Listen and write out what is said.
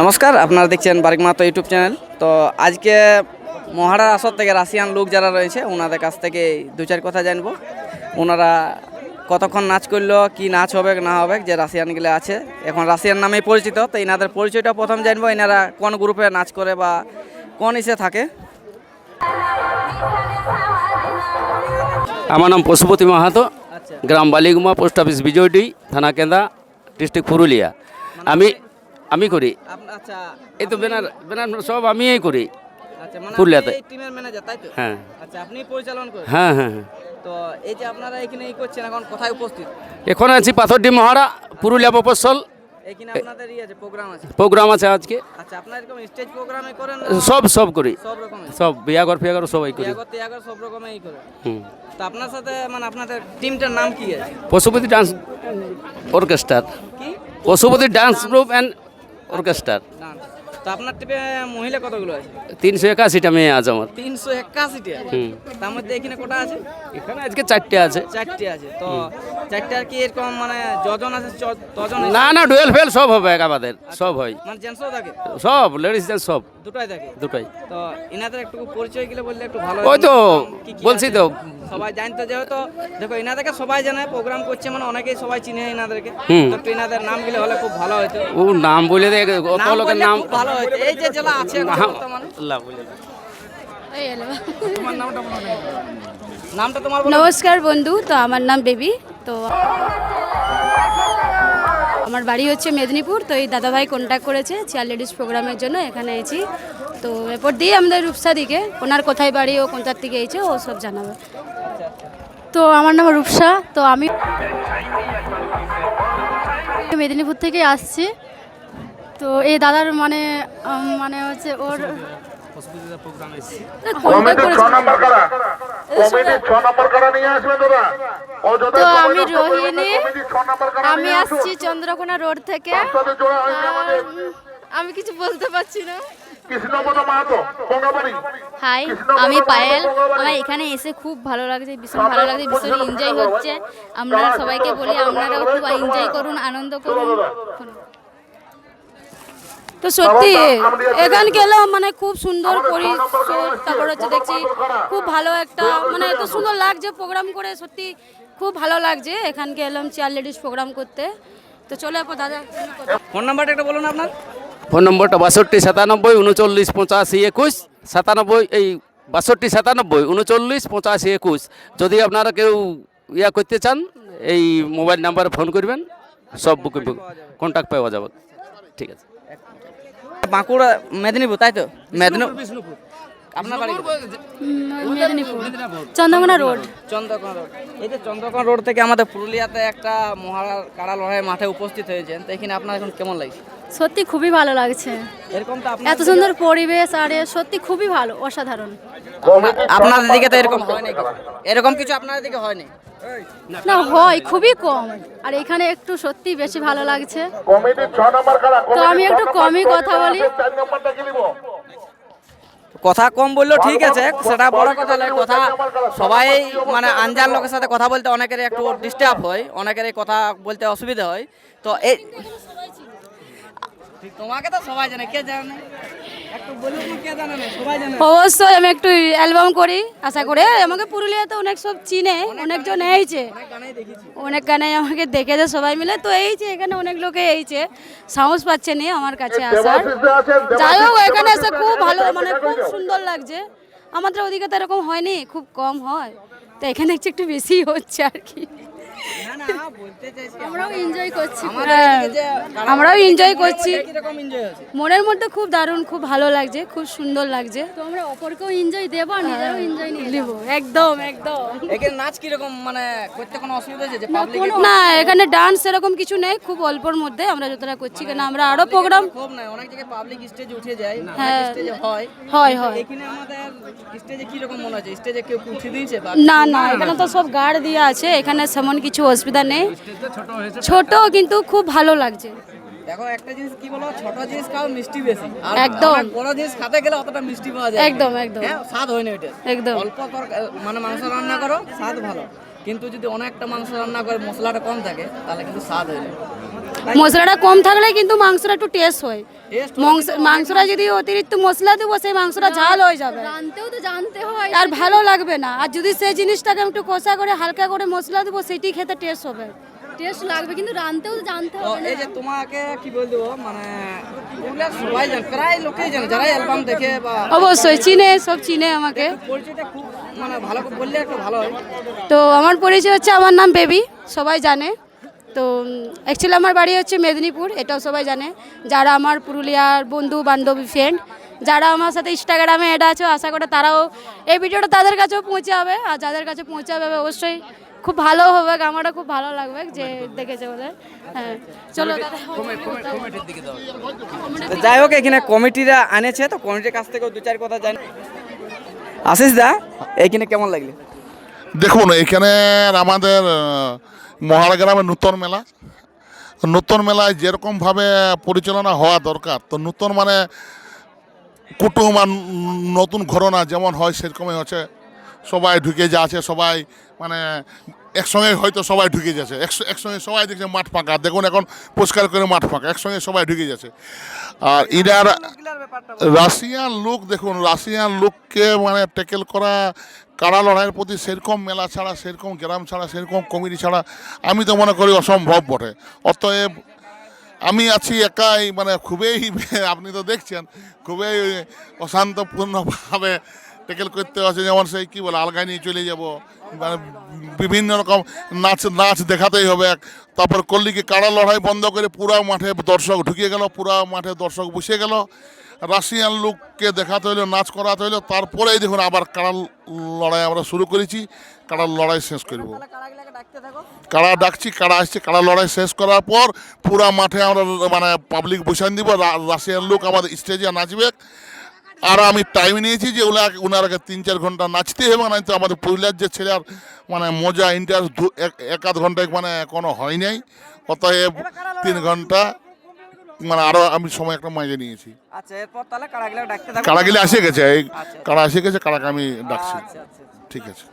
নমস্কার আপনারা দেখছেন বারিক মাহাতো ইউটিউব চ্যানেল। তো আজকে মহারার আসর থেকে রাশিয়ান লোক যারা রয়েছে ওনাদের কাছ থেকে দু চার কথা জানব। ওনারা কতক্ষণ নাচ করল কি নাচ হবে না হবে যে রাশিয়ানগুলো আছে। এখন রাশিয়ান নামেই পরিচিত তো এনাদের পরিচয়টা প্রথম জানব এনারা কোন গ্রুপে নাচ করে বা কোন ইসে থাকে। আমার নাম পশুপতি মাহাতো আচ্ছা। গ্রাম বালিগুমা পোস্ট অফিস বিজয়ডি থানা কেন্দা ডিস্ট্রিক্ট পুরুলিয়া। আমি আমি করি। আচ্ছা এই তো ব্যানার ব্যানার সব আমিই করি। আচ্ছা মানে পুরুলিয়াতে। ম্যানেজার তাই হ্যাঁ। আচ্ছা আপনি পরিচালনা করেন। হ্যাঁ হ্যাঁ হ্যাঁ। তো এই যে আপনারা এখানে এই করছেন এখন কোথায় উপস্থিত? এখন আছি পাথরডি মহারা পুরুলিয়া আছে প্রোগ্রাম আছে? আজকে। আচ্ছা আপনারা এরকম স্টেজ প্রোগ্রামে করেন সব সব করি। সব বিয়াঘর ফিয়াঘর সবাই করি। তো আপনার সাথে মানে আপনাদের টিমটার নাম কি আছে? পশুপতি ডান্স অর্কেস্ট্রার পশুপতি ডান্স গ্রুপ অ্যান্ড অর্কেস্ট্রার ডান্স তো আপনার টিমে মহিলা কতগুলো আছে? তিনশো একাশিটা মেয়ে আছে আমার। তিনশো একাশিটা তার মধ্যে এখানে কটা আছে? এখানে আজকে চারটে আছে। চারটে আছে। তো চারটে আর কি এরকম মানে যজন আছে তজন না না ডুয়েল ফেল সব হবে আমাদের সব হয়। মানে জেন্টসও থাকে? সব লেডিস জেন্টস সব। দুটাই থাকে? দুটাই। তো ইনাদের একটু পরিচয় গেলে বললে একটু ভালো ওই তো বলছি তো। সবাই জানতো যেহেতু দেখো এনাদেরকে সবাই জানে প্রোগ্রাম করছে মানে অনেকেই সবাই চিনে এনাদেরকে। তো একটু ইনাদের নাম গেলে হলে খুব ভালো হতো। ও নাম বলে দেখ অত লোকের নাম ভালো এই যে জেলা আছে এখন নাম- বর্তমানে। আল্লাহ বলে দে। নামটা তোমার নমস্কার বন্ধু তো আমার নাম বেবি তো আমার বাড়ি হচ্ছে মেদিনীপুর তো এই দাদাভাই কন্ট্যাক্ট করেছে চেয়ার লেডিস প্রোগ্রামের জন্য এখানে এসেছি তো এরপর দিয়ে আমাদের রূপসা দিকে ওনার কোথায় বাড়ি ও কোনটার থেকে এসেছে ও সব জানাবে। তো আমার নাম রূপসা তো আমি মেদিনীপুর থেকে আসছি। তো এই দাদার মানে মানে হচ্ছে ওর তো আমি। রোহিণী আমি আসছি চন্দ্রকোনা রোড থেকে। আমি কিছু বলতে পারছি না। হাই আমি পায়েল। আমার এখানে এসে খুব ভালো লাগছে ভীষণ ভালো লাগছে ভীষণ এনজয় হচ্ছে। আমরা সবাইকে বলি আপনারাও খুব এনজয় করুন আনন্দ করুন। তো সত্যি এখান গেলাম মানে খুব সুন্দর পরিষদ তারপর হচ্ছে দেখছি খুব ভালো একটা মানে এত সুন্দর লাগছে প্রোগ্রাম করে সত্যি খুব ভালো লাগছে। এখানকে এলাম চেয়ার লেডিস প্রোগ্রাম করতে। তো চলে আপা দাদা ফোন নাম্বারটা একটা বলুন আপনার। ফোন নম্বরটা বাষট্টি সাতানব্বই উনচল্লিশ পঁচাশি একুশ। সাতানব্বই এই বাষট্টি সাতানব্বই উনচল্লিশ পঁচাশি একুশ। যদি আপনারা কেউ ইয়া করতে চান এই মোবাইল নাম্বারে ফোন করবেন সব বুকে কন্ট্যাক্ট পাওয়া যাবে। ঠিক আছে। বাঁকুড়া মেদিনীপুর তাই তো? মেদিনীপুর আপনার বাড়ি মেদিনীপুর। চন্দ্রকোনা রোড। চন্দ্রকোনা রোড। এই যে চন্দ্রকোনা রোড থেকে আমাদের পুরুলিয়াতে একটা মহারার কাড়া লড়াই মাঠে উপস্থিত হয়েছেন। তো এখানে আপনার এখন কেমন লাগছে? সত্যি খুবই ভালো লাগছে। এরকম তো এত সুন্দর পরিবেশ আর এ সত্যি খুবই ভালো অসাধারণ। আপনাদের দিকে তো এরকম হয় নাই কিছু। এরকম কিছু আপনাদের দিকে হয়নি না হয় খুবই কম। আর এখানে একটু সত্যি বেশি ভালো লাগছে। তো আমি একটু কমই কথা বলি চার নম্বরটা কি নিব কথা কম বললেও ঠিক আছে সেটা বড় কথা নয় কথা সবাই মানে আনজান লোকের সাথে কথা বলতে অনেকের একটু ডিস্টার্ব হয় অনেকের এই কথা বলতে অসুবিধা হয়। তো এই তোমাকে তো সবাই জানে কে জানে? না? একটু বলুন না, কে জানে না সবাই জানে অবশ্যই আমি একটু অ্যালবাম করি আশা করে। আমাকে পুরুলিয়াতে অনেক সব চিনে অনেকজন এইছে অনেক গানেই দেখেছি। অনেক গানে আমাকে দেখেছে সবাই মিলে। তো এইছে এখানে অনেক লোকে এইছে সাহস পাচ্ছে নি আমার কাছে আসার। যাই হোক এখানে এসে খুব ভালো মানে খুব সুন্দর লাগছে। আমাদের ওদিকে তো এরকম হয়নি খুব কম হয়। তো এখানে একটু একটু বেশি হচ্ছে আর কি। আমরাও এনজয় করছি হ্যাঁ, আমরাও এনজয় মনের মধ্যে খুব দারুণ খুব ভালো লাগছে খুব সুন্দর লাগছে। তো আমরা অপরকেও এনজয় দেবো নিজেরও এনজয় নিব একদম একদম। এখানে নাচ মানে করতে কোনো অসুবিধা পাবলিক না এখানে ডান্স এরকম কিছু নেই খুব অল্পর মধ্যে আমরা যতটা করছি কেন আমরা আরও প্রোগ্রাম খুব নাই অনেক জায়গায় পাবলিক স্টেজে উঠে যায় হ্যাঁ। স্টেজে হয়। হয় হয়। এখানে আমাদের স্টেজে কি রকম মনে হচ্ছে? স্টেজে কেউ উঠে দিয়েছে না না এখানে তো সব গার্ড দেওয়া আছে এখানে সেমন কিছু অসুবিধা নেই। ছোট কিন্তু খুব ভালো লাগছে। দেখো একটা জিনিস কি বলো? ছোট জিনিস খাও মিষ্টি বেশি। আর একদম। বড় জিনিস খেতে গেলে অতটা মিষ্টি পাওয়া যায় একদম একদম। হ্যাঁ স্বাদ হয় না এটা। একদম। অল্প মানে মাংস রান্না করো স্বাদ ভালো। কিন্তু যদি অনেকটা মাংস রান্না করে মশলাটা কম থাকে তাহলে কিন্তু স্বাদ হয়ে না। মশলাটা কম থাকলে কিন্তু মাংসটা একটু টেস্ট হয়। মাংসটা যদি অতিরিক্ত মশলা দেবো সেই মাংসটা ঝাল হয়ে যাবে। জানতেও তো জানতে হয়। আর ভালো লাগবে না। আর যদি সেই জিনিসটাকে আমি একটু কষা করে হালকা করে মশলা দেবো সেটি খেতে টেস্ট হবে। টেস্ট লাগবে কিন্তু রানতেও জানতে হবে এই যে তোমাকে কি বল মানে সবাই জানে প্রায় লোকেই জানে যারা অ্যালবাম দেখে বা অবশ্যই চিনে সব চিনে আমাকে। পরিচয়টা খুব মানে ভালো বললে একটু ভালো হয়। তো আমার পরিচয় হচ্ছে আমার নাম বেবি সবাই জানে। তো অ্যাকচুয়ালি আমার বাড়ি হচ্ছে মেদিনীপুর এটাও সবাই জানে। যারা আমার পুরুলিয়ার বন্ধু বান্ধবী ফ্রেন্ড যারা আমার সাথে ইনস্টাগ্রামে অ্যাড আছে আশা করে তারাও এই ভিডিওটা তাদের কাছেও পৌঁছাবে। আর যাদের কাছে পৌঁছাবে অবশ্যই খুব ভালো হবে আমারও খুব ভালো লাগবে যে দেখেছে বলে। হ্যাঁ চলো দাদা যাই হোক এখানে কমিটিরা আনেছে তো কমিটির কাছ থেকেও দু চার কথা জানি। আশিস দা এইখানে কেমন লাগলে? দেখুন, এখানে আমাদের মহাড় গ্রামে নূতন মেলা। নূতন মেলায় যেরকমভাবে পরিচালনা হওয়া দরকার, তো নূতন মানে কুটুম আর নতুন ঘটনা যেমন হয়, সেরকমই হচ্ছে। সবাই ঢুকে যাচ্ছে সবাই মানে একসঙ্গে হয়তো সবাই ঢুকে যাচ্ছে। একসঙ্গে সবাই দেখছে মাঠ ফাঁকা। দেখুন এখন পরিষ্কার করে মাঠ ফাঁকা। একসঙ্গে সবাই ঢুকে যাচ্ছে। আর ইনার রাশিয়ান লোক দেখুন রাশিয়ান লোককে মানে ট্যাকেল করা কারা লড়াইয়ের প্রতি সেরকম মেলা ছাড়া সেরকম গ্রাম ছাড়া সেরকম কমিটি ছাড়া আমি তো মনে করি অসম্ভব বটে। অতএব আমি আছি একাই মানে খুবই আপনি তো দেখছেন খুবই অশান্তপূর্ণভাবে ট্যাকেল করতে আছে যেমন সেই কী বলে আলগায় নিয়ে চলে যাব। মানে বিভিন্ন রকম নাচ নাচ দেখাতেই হবে। এক তারপর কল্লিকে কাড়া লড়াই বন্ধ করে পুরা মাঠে দর্শক ঢুকিয়ে গেল পুরা মাঠে দর্শক বসে গেল। রাশিয়ান লোককে দেখাতে হইল নাচ করাতে হইল তারপরেই দেখুন আবার কাড়া লড়াই আমরা শুরু করেছি। কাড়ার লড়াই শেষ করব। কাড়া ডাকছি কাড়া আসছে কাড়া লড়াই শেষ করার পর পুরা মাঠে আমরা মানে পাবলিক বসান দিব। রাশিয়ান লোক আমাদের স্টেজে নাচবে। আর আমি টাইম নিয়েছি যে ওলা আগে তিন চার ঘণ্টা নাচতে হবে না তো আমাদের পুরুলিয়ার যে ছেলের আর মানে মজা ইন্টারেস্ট এক আধ ঘন্টায় মানে কোনো হয় নাই। অতএব তিন ঘণ্টা মানে আরও আমি সময় একটা মাঝে নিয়েছি। আচ্ছা এরপর তাহলে কাড়াগুলো ডাকতে থাকো। এসে গেছে এই কাড়া এসে গেছে কাড়াকে আমি ডাকছি। আচ্ছা আচ্ছা। ঠিক আছে।